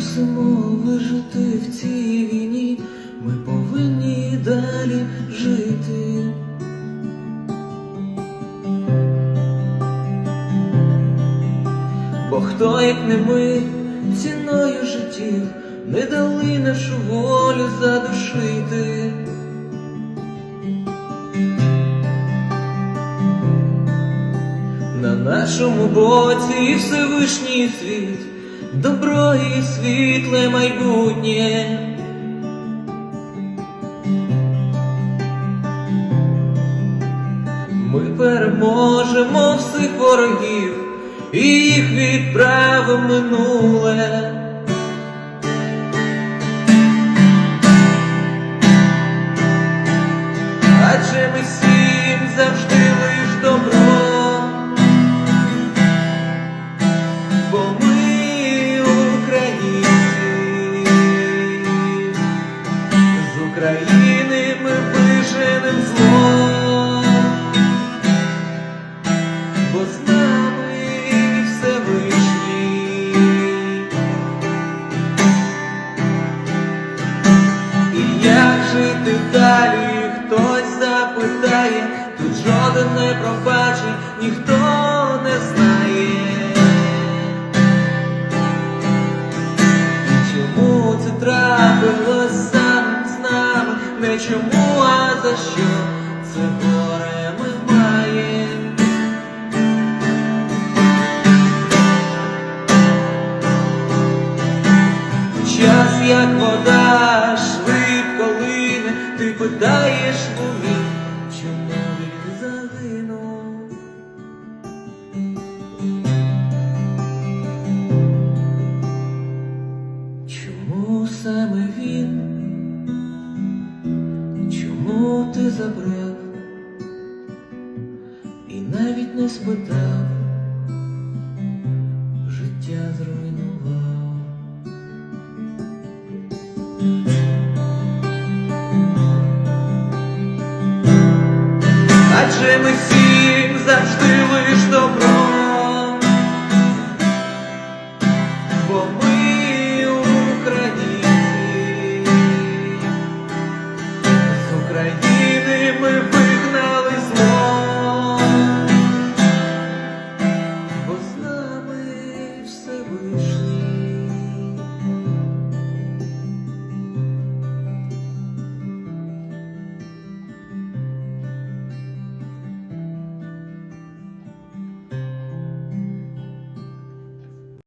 мусимо вижити в цій війні, ми повинні далі жити. Бо хто, як не ми, ціною життів, не дали нашу волю задушити. На нашому боці Всевишній світ, добро і світле майбутнє. Ми переможемо всіх ворогів і їх відправимо минуле. Адже ми всім завжди жити далі, хтось запитає, тут жоден не пробачить, ніхто не знає. Чому це трапилось саме з нами? Не чому, а за що це горе ми маємо? Час як вода в умі, чому він загинув. Чому саме він? Чому ти забрав і навіть не спитав, адже ми всім завжди лиш добро, бо ми україні з України ми.